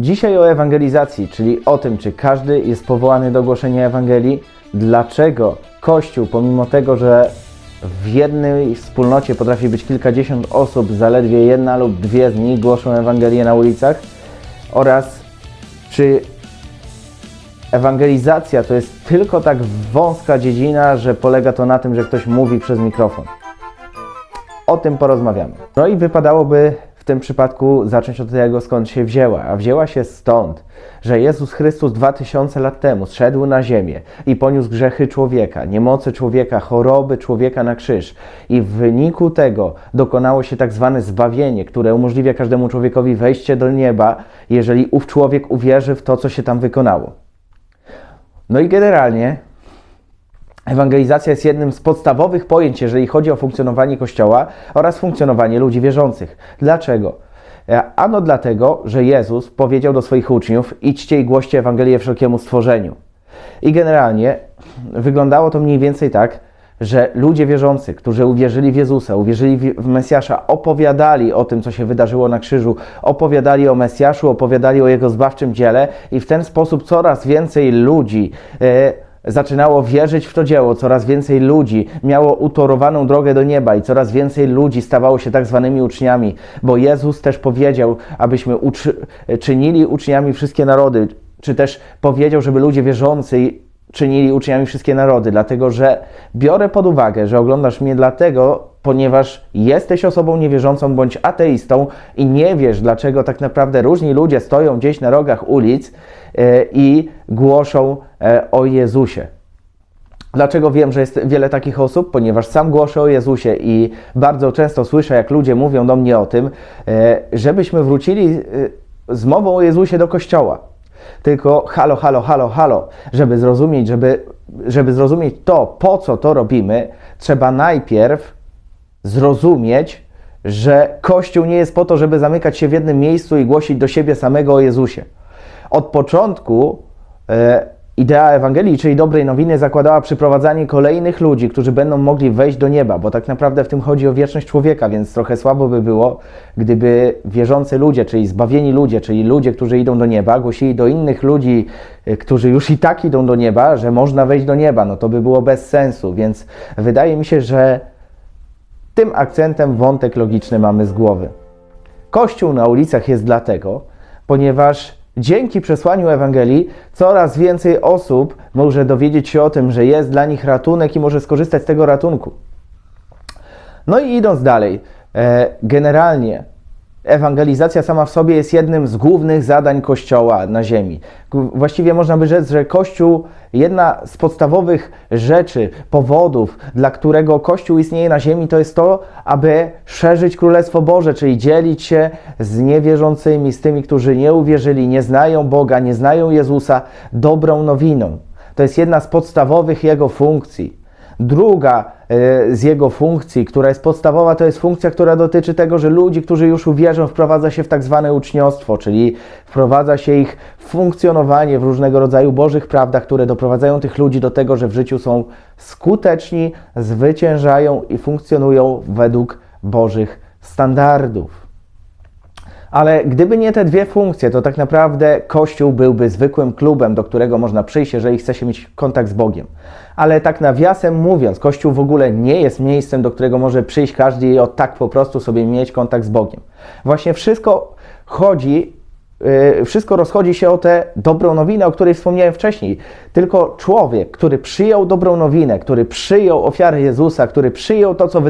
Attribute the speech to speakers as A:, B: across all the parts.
A: Dzisiaj o ewangelizacji, czyli o tym, czy każdy jest powołany do głoszenia Ewangelii, dlaczego Kościół, pomimo tego, że w jednej wspólnocie potrafi być kilkadziesiąt osób, zaledwie jedna lub dwie z nich głoszą Ewangelię na ulicach, oraz czy ewangelizacja to jest tylko tak wąska dziedzina, że polega to na tym, że ktoś mówi przez mikrofon. O tym porozmawiamy. No i wypadałoby tym przypadku zacząć od tego, skąd się wzięła. A wzięła się stąd, że Jezus Chrystus 2000 lat temu zszedł na ziemię i poniósł grzechy człowieka, niemoce człowieka, choroby człowieka na krzyż. I w wyniku tego dokonało się tak zwane zbawienie, które umożliwia każdemu człowiekowi wejście do nieba, jeżeli ów człowiek uwierzy w to, co się tam wykonało. No i generalnie ewangelizacja jest jednym z podstawowych pojęć, jeżeli chodzi o funkcjonowanie Kościoła oraz funkcjonowanie ludzi wierzących. Dlaczego? E, Ano dlatego, że Jezus powiedział do swoich uczniów: idźcie i głoście Ewangelię wszelkiemu stworzeniu. I generalnie wyglądało to mniej więcej tak, że ludzie wierzący, którzy uwierzyli w Jezusa, uwierzyli w Mesjasza, opowiadali o tym, co się wydarzyło na krzyżu, opowiadali o Mesjaszu, opowiadali o Jego zbawczym dziele i w ten sposób coraz więcej ludzi e, zaczynało wierzyć w to dzieło, coraz więcej ludzi miało utorowaną drogę do nieba i coraz więcej ludzi stawało się tak zwanymi uczniami, bo Jezus też powiedział, abyśmy uczy, czynili uczniami wszystkie narody, czy też powiedział, żeby ludzie wierzący czynili uczniami wszystkie narody, dlatego że biorę pod uwagę, że oglądasz mnie dlatego, ponieważ jesteś osobą niewierzącą bądź ateistą i nie wiesz, dlaczego tak naprawdę różni ludzie stoją gdzieś na rogach ulic e, i głoszą e, o Jezusie. Dlaczego wiem, że jest wiele takich osób? Ponieważ sam głoszę o Jezusie i bardzo często słyszę, jak ludzie mówią do mnie o tym, e, żebyśmy wrócili z mową o Jezusie do kościoła. Tylko halo, halo, halo, halo, żeby zrozumieć, żeby, żeby zrozumieć to, po co to robimy, trzeba najpierw zrozumieć, że Kościół nie jest po to, żeby zamykać się w jednym miejscu i głosić do siebie samego o Jezusie. Od początku e, idea Ewangelii, czyli dobrej nowiny, zakładała przyprowadzanie kolejnych ludzi, którzy będą mogli wejść do nieba, bo tak naprawdę w tym chodzi o wieczność człowieka, więc trochę słabo by było, gdyby wierzący ludzie, czyli zbawieni ludzie, czyli ludzie, którzy idą do nieba, głosili do innych ludzi, e, którzy już i tak idą do nieba, że można wejść do nieba. No to by było bez sensu, więc wydaje mi się, że tym akcentem wątek logiczny mamy z głowy. Kościół na ulicach jest dlatego, ponieważ dzięki przesłaniu Ewangelii coraz więcej osób może dowiedzieć się o tym, że jest dla nich ratunek i może skorzystać z tego ratunku. No i idąc dalej, e, generalnie ewangelizacja sama w sobie jest jednym z głównych zadań Kościoła na ziemi. Właściwie można by rzec, że Kościół, jedna z podstawowych rzeczy, powodów, dla którego Kościół istnieje na ziemi, to jest to, aby szerzyć Królestwo Boże, czyli dzielić się z niewierzącymi, z tymi, którzy nie uwierzyli, nie znają Boga, nie znają Jezusa, dobrą nowiną. To jest jedna z podstawowych Jego funkcji. Druga e, z jego funkcji, która jest podstawowa, to jest funkcja, która dotyczy tego, że ludzi, którzy już uwierzą, wprowadza się w tak zwane uczniostwo, czyli wprowadza się ich funkcjonowanie w różnego rodzaju bożych prawdach, które doprowadzają tych ludzi do tego, że w życiu są skuteczni, zwyciężają i funkcjonują według bożych standardów. Ale gdyby nie te dwie funkcje, to tak naprawdę Kościół byłby zwykłym klubem, do którego można przyjść, jeżeli chce się mieć kontakt z Bogiem. Ale tak nawiasem mówiąc, Kościół w ogóle nie jest miejscem, do którego może przyjść każdy i o tak po prostu sobie mieć kontakt z Bogiem. Właśnie wszystko chodzi wszystko rozchodzi się o tę dobrą nowinę, o której wspomniałem wcześniej. Tylko człowiek, który przyjął dobrą nowinę, który przyjął ofiarę Jezusa, który przyjął to, co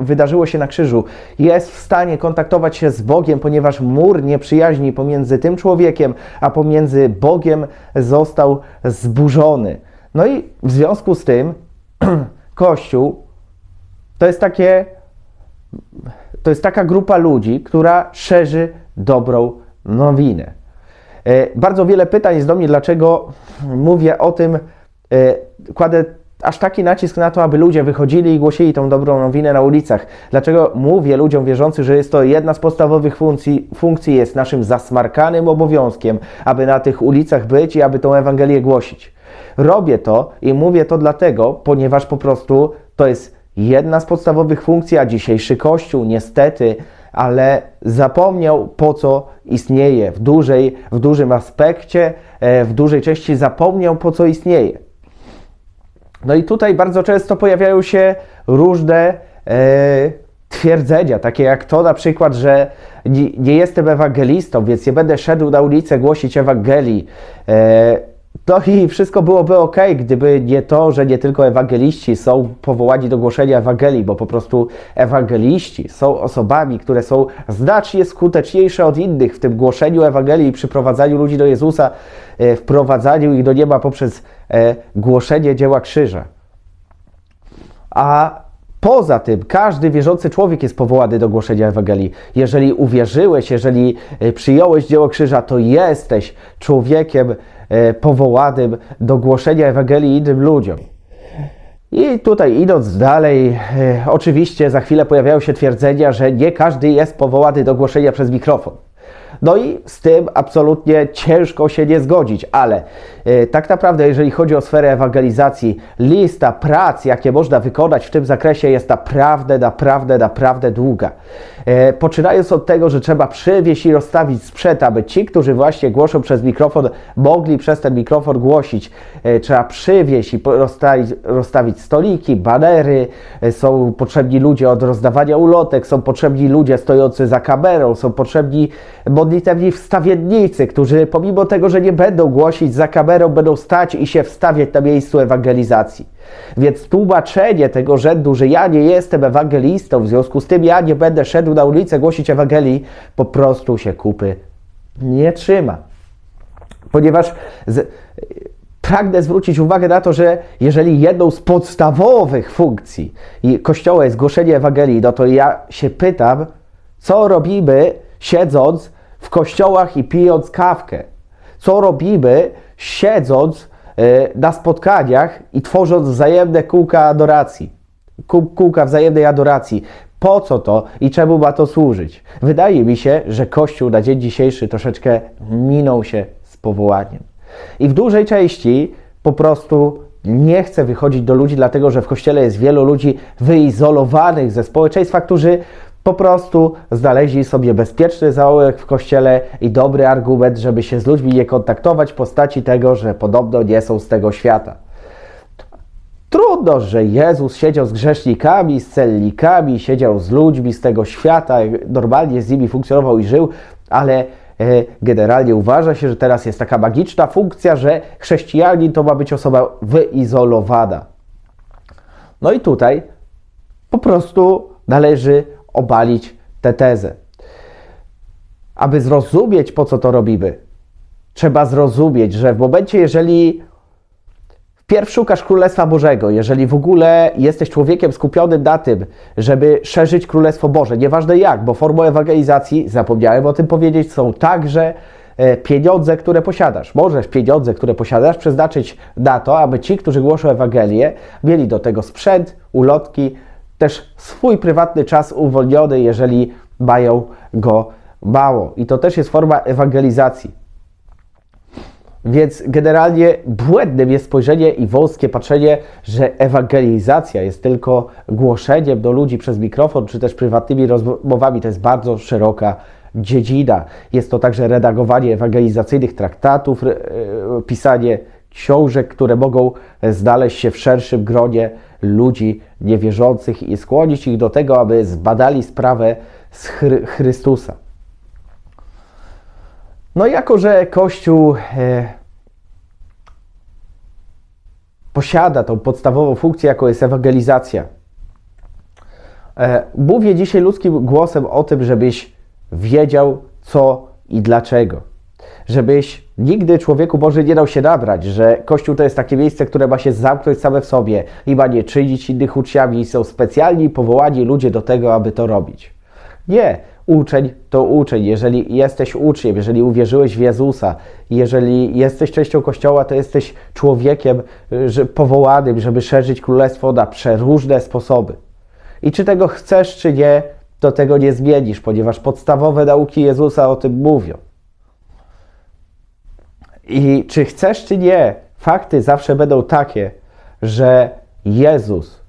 A: wydarzyło się na krzyżu, jest w stanie kontaktować się z Bogiem, ponieważ mur nieprzyjaźni pomiędzy tym człowiekiem, a pomiędzy Bogiem został zburzony. No i w związku z tym Kościół to jest takie to jest taka grupa ludzi, która szerzy dobrą nowinę. E, Bardzo wiele pytań jest do mnie, dlaczego mówię o tym, e, kładę aż taki nacisk na to, aby ludzie wychodzili i głosili tą dobrą nowinę na ulicach. Dlaczego mówię ludziom wierzącym, że jest to jedna z podstawowych funkcji, funkcji jest naszym zasmarkanym obowiązkiem, aby na tych ulicach być i aby tą Ewangelię głosić. Robię to i mówię to dlatego, ponieważ po prostu to jest jedna z podstawowych funkcji, a dzisiejszy Kościół niestety ale zapomniał po co istnieje. W, dużej, w dużym aspekcie, e, w dużej części zapomniał po co istnieje. No i tutaj bardzo często pojawiają się różne e, twierdzenia, takie jak to na przykład, że nie, nie jestem ewangelistą, więc nie będę szedł na ulicę głosić Ewangelii. E, no i wszystko byłoby ok, gdyby nie to, że nie tylko ewangeliści są powołani do głoszenia Ewangelii, bo po prostu ewangeliści są osobami, które są znacznie skuteczniejsze od innych w tym głoszeniu Ewangelii przyprowadzaniu ludzi do Jezusa, e, wprowadzaniu ich do nieba poprzez e, głoszenie dzieła krzyża. A Poza tym, każdy wierzący człowiek jest powołany do głoszenia Ewangelii. Jeżeli uwierzyłeś, jeżeli e, przyjąłeś dzieło krzyża, to jesteś człowiekiem powołanym do głoszenia Ewangelii innym ludziom. I tutaj idąc dalej, e, oczywiście za chwilę pojawiają się twierdzenia, że nie każdy jest powołany do głoszenia przez mikrofon. No i z tym absolutnie ciężko się nie zgodzić, ale e, tak naprawdę, jeżeli chodzi o sferę ewangelizacji, lista prac, jakie można wykonać w tym zakresie, jest naprawdę, naprawdę, naprawdę długa. E, poczynając od tego, że trzeba przywieźć i rozstawić sprzęt, aby ci, którzy właśnie głoszą przez mikrofon, mogli przez ten mikrofon głosić. E, trzeba przywieźć i rozstawić, rozstawić stoliki, banery, e, są potrzebni ludzie od rozdawania ulotek, są potrzebni ludzie stojący za kamerą, są potrzebni modlitewni wstawiennicy, którzy pomimo tego, że nie będą głosić za kamerą, będą stać i się wstawiać na miejscu ewangelizacji. Więc tłumaczenie tego rzędu, że ja nie jestem ewangelistą, w związku z tym ja nie będę szedł na ulicę głosić Ewangelii, po prostu się kupy nie trzyma. Ponieważ z, pragnę zwrócić uwagę na to, że jeżeli jedną z podstawowych funkcji Kościoła jest głoszenie Ewangelii, no to ja się pytam, co robimy siedząc w kościołach i pijąc kawkę? Co robimy siedząc e, na spotkaniach i tworząc wzajemne kółka adoracji? Kółka wzajemnej adoracji. Po co to i czemu ma to służyć? Wydaje mi się, że Kościół na dzień dzisiejszy troszeczkę minął się z powołaniem. I w dużej części po prostu nie chce wychodzić do ludzi, dlatego że w kościele jest wielu ludzi wyizolowanych ze społeczeństwa, którzy po prostu znaleźli sobie bezpieczny zaułek w kościele i dobry argument, żeby się z ludźmi nie kontaktować w postaci tego, że podobno nie są z tego świata. Trudno, że Jezus siedział z grzesznikami, z celnikami, siedział z ludźmi z tego świata, normalnie z nimi funkcjonował i żył, ale e, generalnie uważa się, że teraz jest taka magiczna funkcja, że chrześcijanin to ma być osoba wyizolowana. No i tutaj po prostu należy obalić tę tezę. Aby zrozumieć, po co to robimy, trzeba zrozumieć, że w momencie, jeżeli wpierw szukasz Królestwa Bożego, jeżeli w ogóle jesteś człowiekiem skupionym na tym, żeby szerzyć Królestwo Boże, nieważne jak, bo formą ewangelizacji, zapomniałem o tym powiedzieć, są także e, pieniądze, które posiadasz. Możesz pieniądze, które posiadasz, przeznaczyć na to, aby ci, którzy głoszą Ewangelię, mieli do tego sprzęt, ulotki, też swój prywatny czas uwolniony, jeżeli mają go mało. I to też jest forma ewangelizacji. Więc generalnie błędnym jest spojrzenie i wąskie patrzenie, że ewangelizacja jest tylko głoszeniem do ludzi przez mikrofon, czy też prywatnymi rozmowami. To jest bardzo szeroka dziedzina. Jest to także redagowanie ewangelizacyjnych traktatów, e, pisanie książek, które mogą znaleźć się w szerszym gronie ludzi niewierzących i skłonić ich do tego, aby zbadali sprawę z Chrystusa. No jako, że Kościół e, posiada tą podstawową funkcję, jaką jest ewangelizacja, e, mówię dzisiaj ludzkim głosem o tym, żebyś wiedział co i dlaczego żebyś nigdy człowieku Boży nie dał się nabrać, że Kościół to jest takie miejsce, które ma się zamknąć same w sobie i ma nie czynić innych uczniami są specjalni powołani ludzie do tego, aby to robić. Nie, uczeń to uczeń. Jeżeli jesteś uczniem, jeżeli uwierzyłeś w Jezusa, jeżeli jesteś częścią Kościoła, to jesteś człowiekiem że, powołanym, żeby szerzyć Królestwo na przeróżne sposoby. I czy tego chcesz, czy nie, to tego nie zmienisz, ponieważ podstawowe nauki Jezusa o tym mówią. I czy chcesz, czy nie, fakty zawsze będą takie, że Jezus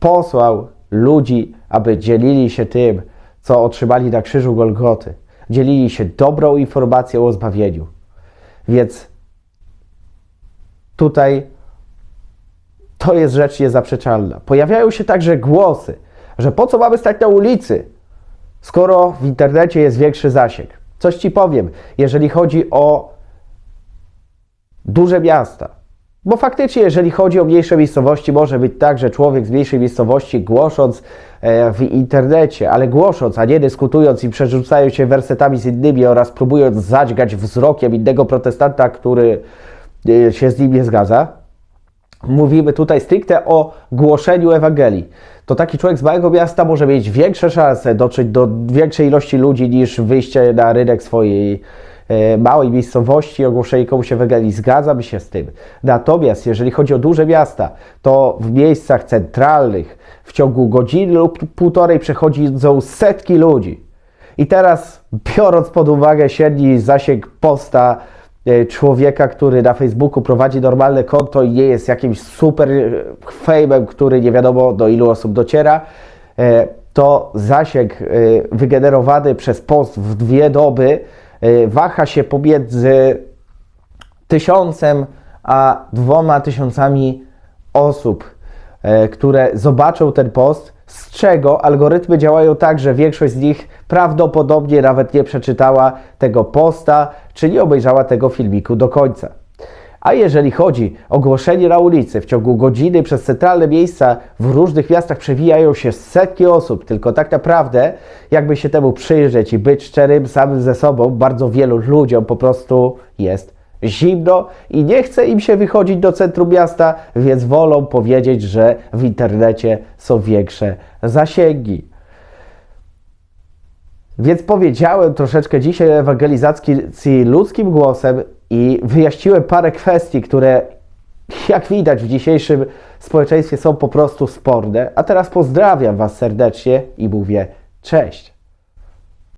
A: posłał ludzi, aby dzielili się tym, co otrzymali na krzyżu Golgoty. Dzielili się dobrą informacją o zbawieniu. Więc tutaj to jest rzecz niezaprzeczalna. Pojawiają się także głosy, że po co mamy stać na ulicy, skoro w internecie jest większy zasięg. Coś ci powiem, jeżeli chodzi o duże miasta. Bo faktycznie, jeżeli chodzi o mniejsze miejscowości, może być tak, że człowiek z mniejszej miejscowości głosząc e, w internecie, ale głosząc, a nie dyskutując i przerzucając się wersetami z innymi oraz próbując zadźgać wzrokiem innego protestanta, który e, się z nim nie zgadza, mówimy tutaj stricte o głoszeniu Ewangelii, to taki człowiek z małego miasta może mieć większe szanse dotrzeć do większej ilości ludzi niż wyjście na rynek swojej małej miejscowości ogłoszenie komuś Ewangelii. Zgadzam się z tym. Natomiast jeżeli chodzi o duże miasta, to w miejscach centralnych w ciągu godziny lub półtorej przechodzą setki ludzi. I teraz, biorąc pod uwagę średni zasięg posta e, człowieka, który na Facebooku prowadzi normalne konto i nie jest jakimś super e, fejmem, który nie wiadomo do ilu osób dociera, e, to zasięg e, wygenerowany przez post w dwie doby e, waha się pomiędzy tysiącem a dwoma tysiącami osób, e, które zobaczą ten post, z czego algorytmy działają tak, że większość z nich prawdopodobnie nawet nie przeczytała tego posta, czy nie obejrzała tego filmiku do końca. A jeżeli chodzi o głoszenie na ulicy, w ciągu godziny przez centralne miejsca w różnych miastach przewijają się setki osób, tylko tak naprawdę, jakby się temu przyjrzeć i być szczerym samym ze sobą, bardzo wielu ludziom po prostu jest zimno i nie chce im się wychodzić do centrum miasta, więc wolą powiedzieć, że w internecie są większe zasięgi. Więc powiedziałem troszeczkę dzisiaj o ewangelizacji ludzkim głosem i wyjaśniłem parę kwestii, które jak widać w dzisiejszym społeczeństwie są po prostu sporne. A teraz pozdrawiam Was serdecznie i mówię cześć.